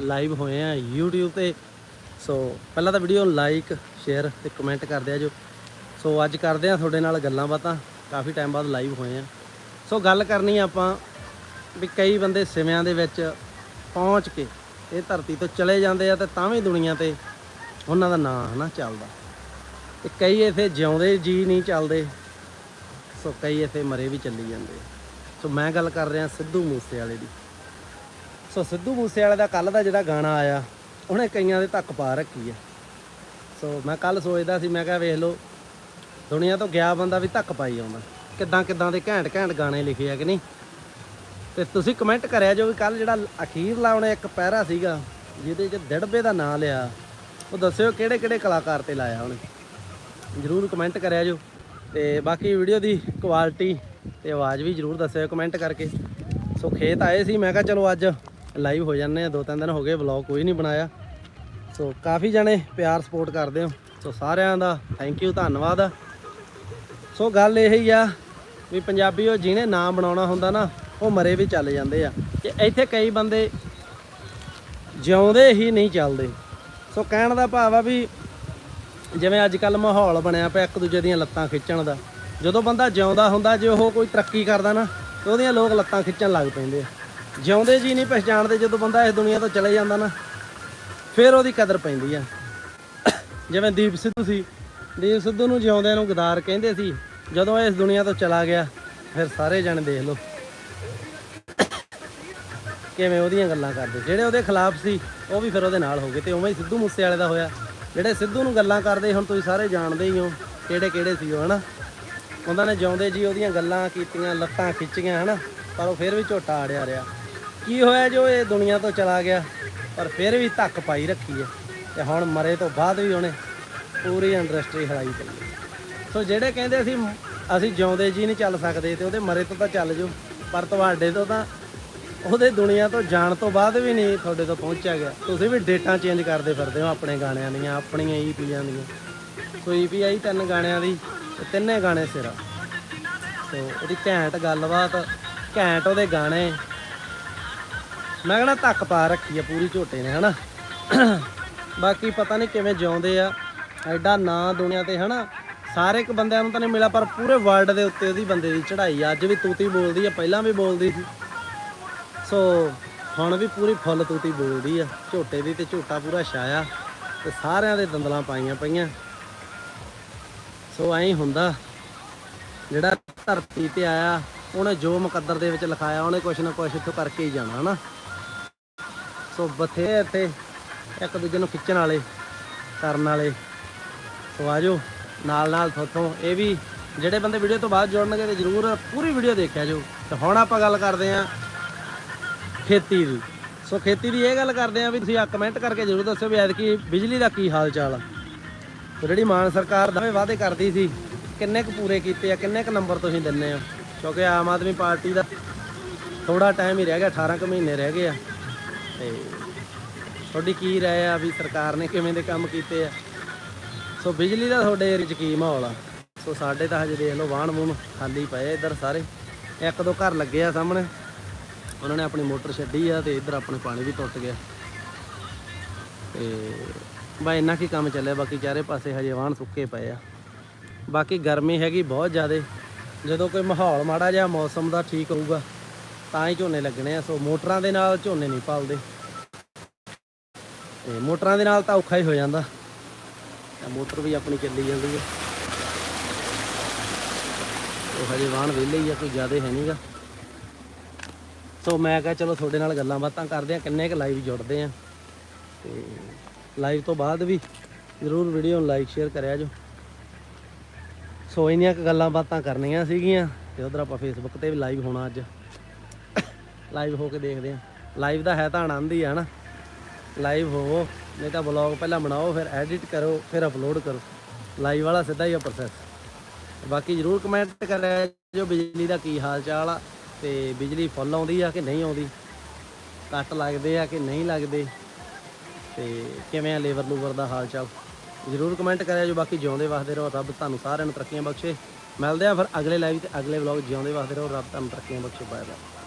Live ਹੋਏ ਆ YouTube ਤੇ। ਸੋ ਪਹਿਲਾਂ ਤਾਂ ਵੀਡੀਓ ਲਾਈਕ ਸ਼ੇਅਰ ਤੇ ਕਮੈਂਟ ਕਰਦੇ ਆ ਜੋ। ਸੋ ਅੱਜ ਕਰਦੇ ਆ ਤੁਹਾਡੇ ਨਾਲ ਗੱਲਾਂ ਬਾਤਾਂ। ਕਾਫੀ ਟਾਈਮ ਬਾਅਦ ਲਾਈਵ ਹੋਏ ਆ। ਸੋ ਗੱਲ ਕਰਨੀ ਆਪਾਂ ਵੀ ਕਈ ਬੰਦੇ ਸਿਵਿਆਂ ਦੇ ਵਿੱਚ ਪਹੁੰਚ ਕੇ ਇਹ ਧਰਤੀ ਤੋਂ ਚਲੇ ਜਾਂਦੇ ਆ ਤੇ ਤਾਂ ਵੀ ਦੁਨੀਆ ਤੇ ਉਹਨਾਂ ਦਾ ਨਾਂ ਹਨਾ ਚੱਲਦਾ। ਤੇ ਕਈ ਇਥੇ ਜਿਉਂਦੇ ਜੀ ਨਹੀਂ ਚੱਲਦੇ। ਸੋ ਕਈ ਇਥੇ ਮਰੇ ਵੀ ਚੱਲੀ ਜਾਂਦੇ। ਸੋ ਮੈਂ ਗੱਲ ਕਰ ਰਿਹਾ ਸਿੱਧੂ ਮੂਸੇ ਵਾਲੇ ਦੀ। ਸੋ ਸਿੱਧੂ ਮੂਸੇ ਵਾਲੇ ਦਾ ਕੱਲ ਦਾ ਜਿਹੜਾ ਗਾਣਾ ਆਇਆ, ਉਹਨੇ ਕਈਆਂ ਦੇ ਧੱਕ ਪਾ ਰੱਖੀ ਆ। ਸੋ ਮੈਂ ਕੱਲ ਸੋਚਦਾ ਸੀ, ਮੈਂ ਕਿਹਾ ਵੇਖ ਲਓ, ਦੁਨੀਆ ਤੋਂ ਗਿਆ ਬੰਦਾ ਵੀ ਧੱਕ ਪਾਈ ਆਉਂਦਾ। ਕਿੱਦਾਂ ਕਿੱਦਾਂ ਦੇ ਘੈਂਟ ਘੈਂਟ ਗਾਣੇ ਲਿਖੇ ਆ ਕਿ ਨਹੀਂ? ਤੇ ਤੁਸੀਂ ਕਮੈਂਟ ਕਰਿਆ ਜੋ ਵੀ ਕੱਲ ਜਿਹੜਾ ਅਖੀਰਲਾ ਉਹਨੇ ਇੱਕ ਪੈਰਾ ਸੀਗਾ, ਜਿਹਦੇ 'ਚ ਦਿੜਬੇ ਦਾ ਨਾਂ ਲਿਆ, ਉਹ ਦੱਸਿਓ ਕਿਹੜੇ ਕਿਹੜੇ ਕਲਾਕਾਰ ਤੇ ਲਾਇਆ ਉਹਨੇ। ਜਰੂਰ ਕਮੈਂਟ ਕਰਿਆ ਜੋ। ਤੇ ਬਾਕੀ ਵੀਡੀਓ ਦੀ ਕੁਆਲਿਟੀ ਤੇ ਆਵਾਜ਼ ਵੀ ਜਰੂਰ ਦੱਸਿਓ ਕਮੈਂਟ ਕਰਕੇ। ਸੋ ਖੇਤ ਆਏ ਸੀ, ਮੈਂ ਕਿਹਾ ਚਲੋ ਅੱਜ ਲਾਈਵ ਹੋ ਜਾਂਦੇ ਆ, ਦੋ ਤਿੰਨ ਦਿਨ ਹੋ ਗਏ ਵਲੌਗ ਕੋਈ ਨਹੀਂ ਬਣਾਇਆ। ਸੋ ਕਾਫੀ ਜਣੇ ਪਿਆਰ ਸਪੋਰਟ ਕਰਦੇ ਹੋ। ਸੋ ਸਾਰਿਆਂ ਦਾ ਥੈਂਕ ਯੂ ਧੰਨਵਾਦ। ਸੋ ਗੱਲ ਇਹ ਹੀ ਆ ਵੀ ਪੰਜਾਬੀ ਉਹ ਜਿਹਨੇ ਨਾਮ ਬਣਾਉਣਾ ਹੁੰਦਾ ਨਾ, ਉਹ ਮਰੇ ਵੀ ਚੱਲ ਜਾਂਦੇ ਆ। ਤੇ ਇੱਥੇ ਕਈ ਬੰਦੇ ਜਿਉਂਦੇ ਹੀ ਨਹੀਂ ਚੱਲਦੇ। ਸੋ ਕਹਿਣ ਦਾ ਭਾਵ ਆ ਵੀ ਜਿਵੇਂ ਅੱਜ ਕੱਲ ਮਾਹੌਲ ਬਣਿਆ ਪਿਆ ਇੱਕ ਦੂਜੇ ਦੀਆਂ ਲੱਤਾਂ ਖਿੱਚਣ ਦਾ। ਜਦੋਂ ਬੰਦਾ ਜਿਉਂਦਾ ਹੁੰਦਾ, ਜੇ ਉਹ ਕੋਈ ਤਰੱਕੀ ਕਰਦਾ ਨਾ, ਤੇ ਉਹਦੀਆਂ ਲੋਕ ਲੱਤਾਂ ਖਿੱਚਣ ਲੱਗ ਪੈਂਦੇ ਆ। ਜਿਉਂਦੇ ਜੀ ਨਹੀਂ ਪਛਾਣਦੇ ਜਦੋਂ ਬੰਦਾ ਇਸ ਦੁਨੀਆ ਤੋਂ ਚਲੇ ਜਾਂਦਾ ਨਾ, ਫਿਰ ਉਹਦੀ ਕਦਰ ਪੈਂਦੀ ਆ। ਜਿਵੇਂ ਦੀਪ ਸਿੱਧੂ ਸੀ, ਦੀਪ ਸਿੱਧੂ ਨੂੰ ਜਿਉਂਦਿਆਂ ਨੂੰ ਗਦਾਰ ਕਹਿੰਦੇ ਸੀ, ਜਦੋਂ ਇਸ ਦੁਨੀਆ ਤੋਂ ਚਲਾ ਗਿਆ, ਫਿਰ ਸਾਰੇ ਜਣ ਦੇਖ ਲਓ। ਕਿਵੇਂ ਉਹਦੀਆਂ ਗੱਲਾਂ ਕਰਦੇ। ਜਿਹੜੇ ਉਹਦੇ ਖਿਲਾਫ ਸੀ, ਉਹ ਵੀ ਫਿਰ ਉਹਦੇ ਨਾਲ ਹੋ ਗਏ ਤੇ ਉਵੇਂ ਹੀ ਸਿੱਧੂ ਮੂਸੇ ਵਾਲੇ ਦਾ ਹੋਇਆ। ਜਿਹੜੇ ਸਿੱਧੂ ਨੂੰ ਗੱਲਾਂ ਕਰਦੇ, ਹੁਣ ਤੁਸੀਂ ਸਾਰੇ ਜਾਣਦੇ ਹੀ ਹੋ ਕਿਹੜੇ ਕਿਹੜੇ ਸੀ ਉਹ, ਹਨਾ? ਉਹਨਾਂ ਨੇ ਜਿਉਂਦੇ ਜੀ ਉਹਦੀਆਂ ਗੱਲਾਂ ਕੀਤੀਆਂ, ਲੱਤਾਂ ਖਿੱਚੀਆਂ, ਹਨਾ? ਪਰ ਉਹ ਫਿਰ ਵੀ ਝੋਟਾ ਆੜਿਆ ਰਿਹਾ। ਕੀ ਹੋਇਆ ਜੋ ਇਹ ਦੁਨੀਆ ਤੋਂ ਚਲਾ ਗਿਆ? ਪਰ ਫਿਰ ਵੀ ਧੱਕ ਪਾਈ ਰੱਖੀ ਹੈ ਤੇ ਹੁਣ ਮਰੇ ਤੋਂ ਬਾਅਦ ਵੀ ਉਹਨੇ ਪੂਰੀ ਇੰਡਸਟਰੀ ਹਲਾਈ ਚੱਲੀ ਸੋ ਜਿਹੜੇ ਕਹਿੰਦੇ ਅਸੀਂ ਅਸੀਂ ਜਿਉਂਦੇ ਜੀ ਨਹੀਂ ਚੱਲ ਸਕਦੇ ਤੇ ਉਹਦੇ ਮਰੇ ਤੋਂ ਤਾਂ ਚੱਲ ਜਾਓ, ਪਰ ਤੁਹਾਡੇ ਤੋਂ ਤਾਂ ਉਹਦੇ ਦੁਨੀਆ ਤੋਂ ਜਾਣ ਤੋਂ ਬਾਅਦ ਵੀ ਨਹੀਂ ਤੁਹਾਡੇ ਤੋਂ ਪਹੁੰਚਿਆ ਗਿਆ। ਤੁਸੀਂ ਵੀ ਡੇਟਾਂ ਚੇਂਜ ਕਰਦੇ ਫਿਰਦੇ ਹੋ ਆਪਣੇ ਗਾਣਿਆਂ ਦੀਆਂ, ਆਪਣੀਆਂ e ਈਪੀਆਂ ਦੀਆਂ। ਸੋ ਈਪੀ ਆਈ ਤਿੰਨ ਗਾਣਿਆਂ ਦੀ ਤੇ ਤਿੰਨੇ ਗਾਣੇ ਸਿਰਾ। ਸੋ ਉਹਦੀ ਘੈਂਟ ਗੱਲਬਾਤ, ਘੈਂਟ ਉਹਦੇ ਗਾਣੇ ਮੈਂ ਕਹਿੰਦਾ ਧੱਕ ਪਾ ਰੱਖੀ ਆ ਪੂਰੀ ਝੋਟੇ ਨੇ, ਹਨਾ? ਬਾਕੀ ਪਤਾ ਨਹੀਂ ਕਿਵੇਂ ਜਿਉਂਦੇ ਆ। ਐਡਾ ਨਾਂ ਦੁਨੀਆ ਤੇ, ਹਨਾ? ਸਾਰੇ ਇੱਕ ਬੰਦਿਆਂ ਨੂੰ ਤਾਂ ਨਹੀਂ ਮਿਲਿਆ, ਪਰ ਪੂਰੇ ਵਰਲਡ ਦੇ ਉੱਤੇ ਉਹਦੀ ਬੰਦੇ ਦੀ ਚੜ੍ਹਾਈ ਅੱਜ ਵੀ ਤੂਤੀ ਬੋਲਦੀ ਆ, ਪਹਿਲਾਂ ਵੀ ਬੋਲਦੀ ਸੀ। ਸੋ, ਹੁਣ ਵੀ ਪੂਰੀ ਫੁੱਲ ਤੂਤੀ ਬੋਲਦੀ ਆ। ਝੋਟੇ ਦੀ ਤੇ ਝੋਟਾ ਪੂਰਾ ਛਾਇਆ ਤੇ ਸਾਰਿਆਂ ਦੇ ਦੰਦਲਾਂ ਪਾਈਆਂ ਪਈਆਂ। ਸੋ ਐਂ ਹੁੰਦਾ, ਜਿਹੜਾ ਧਰਤੀ ਤੇ ਆਇਆ, ਉਹਨੇ ਜੋ ਮੁਕੱਦਰ ਦੇ ਵਿੱਚ ਲਿਖਾਇਆ, ਉਹਨੇ ਕੁਛ ਨਾ ਕੁਛ ਇੱਥੋਂ ਕਰਕੇ ਹੀ ਜਾਣਾ, ਹਨਾ? ਸੋ ਬਥੇ ਇੱਥੇ ਇੱਕ ਦੂਜੇ ਨੂੰ ਖਿੱਚਣ ਵਾਲੇ, ਕਰਨ ਵਾਲੇ। ਸੋ ਆਜੋ, ਨਾਲ ਨਾਲ ਥੋਥੋਂ ਇਹ ਵੀ ਜਿਹੜੇ ਬੰਦੇ ਵੀਡੀਓ ਤੋਂ ਬਾਅਦ ਜੁੜਨਗੇ ਤੇ ਜਰੂਰ ਪੂਰੀ ਵੀਡੀਓ ਦੇਖਿਆ ਜੋ ਤੇ ਹੁਣ ਆਪਾਂ ਗੱਲ ਕਰਦੇ ਆਂ ਖੇਤੀ ਦੀ। ਸੋ ਖੇਤੀ ਦੀ ਇਹ ਗੱਲ ਕਰਦੇ ਆਂ ਵੀ ਤੁਸੀਂ ਆ ਕਮੈਂਟ ਕਰਕੇ ਜਰੂਰ ਦੱਸਿਓ ਵੀ ਐਤਕੀ ਬਿਜਲੀ ਦਾ ਕੀ ਹਾਲ ਚਾਲ ਆ। ਜਿਹੜੀ ਮਾਨ ਸਰਕਾਰ ਦਾਅਵੇ ਵਾਅਦੇ ਕਰਦੀ ਸੀ, ਕਿੰਨੇ ਕੁ ਪੂਰੇ ਕੀਤੇ ਆ, ਕਿੰਨੇ ਕੁ ਨੰਬਰ ਤੁਸੀਂ ਦਿੰਨੇ ਆ ਕਿਉਂਕਿ ਆਮ ਆਦਮੀ ਪਾਰਟੀ ਦਾ ਥੋੜਾ ਟਾਈਮ ਹੀ ਰਹਿ ਗਿਆ 18 ਕੁ ਮਹੀਨੇ ਰਹਿ ਗਏ ਆ। ਤੇ ਤੁਹਾਡੀ ਕੀ ਰਾਏ ਆ ਵੀ ਸਰਕਾਰ ਨੇ ਕਿਵੇਂ ਦੇ ਕੰਮ ਕੀਤੇ ਆ? ਸੋ ਬਿਜਲੀ ਦਾ ਤੁਹਾਡੇ ਏਰੀਏ 'ਚ ਕੀ ਮਾਹੌਲ ਆ? ਸੋ ਸਾਡੇ ਤਾਂ ਹਜੇ ਦੇਖ ਲਓ ਵਾਹਣ ਵੂਣ ਖਾਲੀ ਪਏ ਇੱਧਰ ਸਾਰੇ। ਇੱਕ ਦੋ ਘਰ ਲੱਗੇ ਆ ਸਾਹਮਣੇ। ਉਹਨਾਂ ਨੇ ਆਪਣੀ ਮੋਟਰ ਛੱਡੀ ਆ ਤੇ ਇੱਧਰ ਆਪਣੇ ਪਾਣੀ ਵੀ ਟੁੱਟ ਗਿਆ। ਤੇ ਬਾ ਇੰਨਾ ਕੀ ਕੰਮ ਚੱਲਿਆ, ਬਾਕੀ ਚਾਰੇ ਪਾਸੇ ਹਜੇ ਵਾਹਣ ਸੁੱਕੇ ਪਏ ਆ। ਬਾਕੀ ਗਰਮੀ ਹੈਗੀ ਬਹੁਤ ਜ਼ਿਆਦੇ। ਜਦੋਂ ਕੋਈ ਮਾਹੌਲ ਮਾੜਾ ਜਿਹਾ ਮੌਸਮ ਦਾ ਠੀਕ ਹੋਊਗਾ ਤਾਂ ਹੀ ਝੋਨੇ ਲੱਗਣੇ ਆ, ਸੋ ਮੋਟਰਾਂ ਦੇ ਨਾਲ ਝੋਨੇ ਨਹੀਂ ਪਾਲਦੇ। ਤੇ ਮੋਟਰਾਂ ਦੇ ਨਾਲ ਤਾਂ ਔਖਾ ਹੀ ਹੋ ਜਾਂਦਾ। ਮੋਟਰ ਵੀ ਆਪਣੀ ਚੱਲੀ ਜਾਂਦੀ ਹੈ ਉਹ ਹਜੇ ਵਾਹਣ ਵਿਹਲੇ ਹੀ ਆ, ਕੋਈ ਜ਼ਿਆਦਾ ਹੈ ਨਹੀਂਗਾ ਸੋ ਮੈਂ ਕਿਹਾ ਚਲੋ ਤੁਹਾਡੇ ਨਾਲ ਗੱਲਾਂ ਬਾਤਾਂ ਕਰਦੇ ਆ, ਕਿੰਨੇ ਕੁ ਲਾਈਵ ਜੁੜਦੇ ਆ। ਤੇ ਲਾਈਵ ਤੋਂ ਬਾਅਦ ਵੀ ਜ਼ਰੂਰ ਵੀਡੀਓ ਨੂੰ ਲਾਈਕ ਸ਼ੇਅਰ ਕਰਿਆ ਜੋ। ਸੋ ਇੰਨੀਆਂ ਕੁ ਗੱਲਾਂ ਬਾਤਾਂ ਕਰਨੀਆਂ ਸੀਗੀਆਂ, ਤੇ ਉਧਰ ਆਪਾਂ ਫੇਸਬੁੱਕ ਤੇ ਵੀ ਲਾਈਵ ਹੋਣਾ ਅੱਜ। ਲਾਈਵ ਹੋ ਕੇ ਦੇਖਦੇ ਆ। ਲਾਈਵ ਦਾ ਹੈ ਤਾਂ ਆਨੰਦ ਹੀ ਆ ਨਾ ਲਾਈਵ ਹੋਵੋ, ਨਹੀਂ ਤਾਂ ਬਲੌਗ ਪਹਿਲਾਂ ਬਣਾਓ, ਫਿਰ ਐਡਿਟ ਕਰੋ, ਫਿਰ ਅਪਲੋਡ ਕਰੋ। ਲਾਈਵ ਵਾਲਾ ਸਿੱਧਾ ਹੀ ਆ ਪ੍ਰੋਸੈਸ ਬਾਕੀ ਜਰੂਰ ਕਮੈਂਟ ਕਰਿਆ ਜੋ ਬਿਜਲੀ ਦਾ ਕੀ ਹਾਲ ਚਾਲ ਆ ਤੇ ਬਿਜਲੀ ਫੁੱਲ ਆਉਂਦੀ ਆ ਕਿ ਨਹੀਂ ਆਉਂਦੀ? ਕੱਟ ਲੱਗਦੇ ਆ ਕਿ ਨਹੀਂ ਲੱਗਦੇ? ਤੇ ਕਿਵੇਂ ਆ ਲੇਬਰ ਲੂਬਰ ਦਾ ਹਾਲ ਚਾਲ ਜਰੂਰ ਕਮੈਂਟ ਕਰਿਆ ਜੋ ਬਾਕੀ ਜਿਉਂਦੇ ਵਸਦੇ ਰਹੋ, ਰੱਬ ਤੁਹਾਨੂੰ ਸਾਰਿਆਂ ਨੂੰ ਤਰੱਕੀਆਂ ਬਖਸ਼ੇ। ਮਿਲਦੇ ਆ ਫਿਰ ਅਗਲੇ ਲਾਈਵ ਤੇ ਅਗਲੇ ਵਲੌਗ ਜਿਉਂਦੇ ਵਸਦੇ ਰਹੋ, ਰੱਬ ਤੁਹਾਨੂੰ ਤਰੱਕੀਆਂ ਬਖਸ਼ੇ। Bye bye